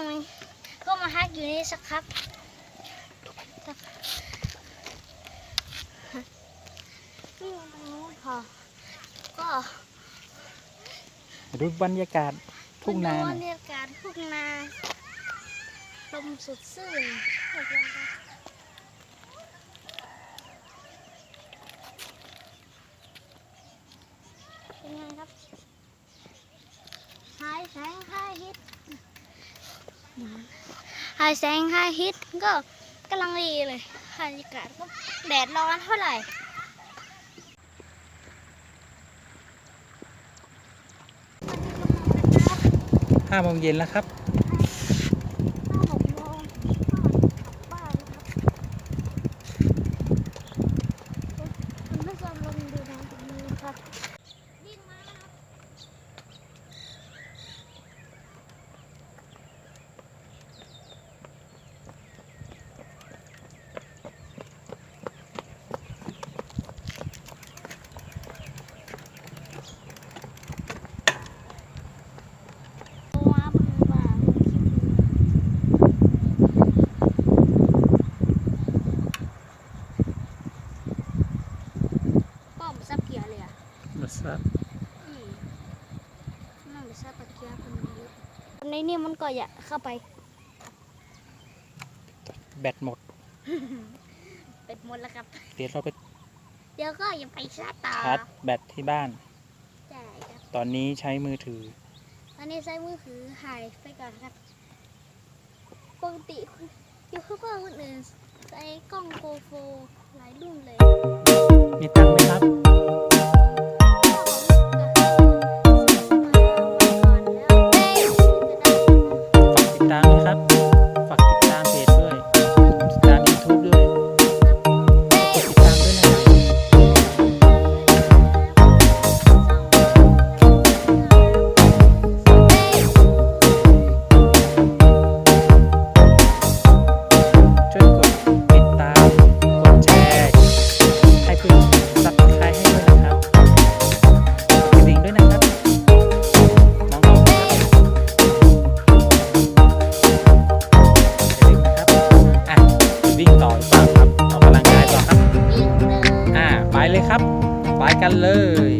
งไหมก็มาฮักอยู่นี่สักครับนี่ตรงนู้นพอก็ดูบรรยากาศทุ่งนาบรรยากาศทุ่งนาลมสดซื่นเป็นไงครับหายแสงหายฮิต หายแสงหายฮิตก็กำลังดีเลยบรรยากาศก็แดดร้อนเท่าไหร่ห้าโมงเย็นแล้วครับ ห้าหกโมงกลับบ้านครับคุณผู้ชมลองดูทางตรงนี้ครับวิ่งมาแล้วครับ ตัวมันบางป้อมซับเกียร์เลยอะ มาสับอืมนั่นไปซับเกียร์คนเยอะในนี่มันก็อย่าเข้าไป แบตหมด เป็ดหมดแล้วครับ เดี๋ยวเราไปเดี๋ยวก็อย่าไปชาร์จต่อชาร์จแบตที่บ้าน ใช่ครับตอนนี้ใช้มือถือ ตอนนี้ใช้มือถือหายไปก่อนครับ ปกติยูทูบเบอร์คนอื่นใช้กล้องโกโฟหลายรุ่นเลย มีตังค์ไหมครับ เลยครับ ไปกันเลย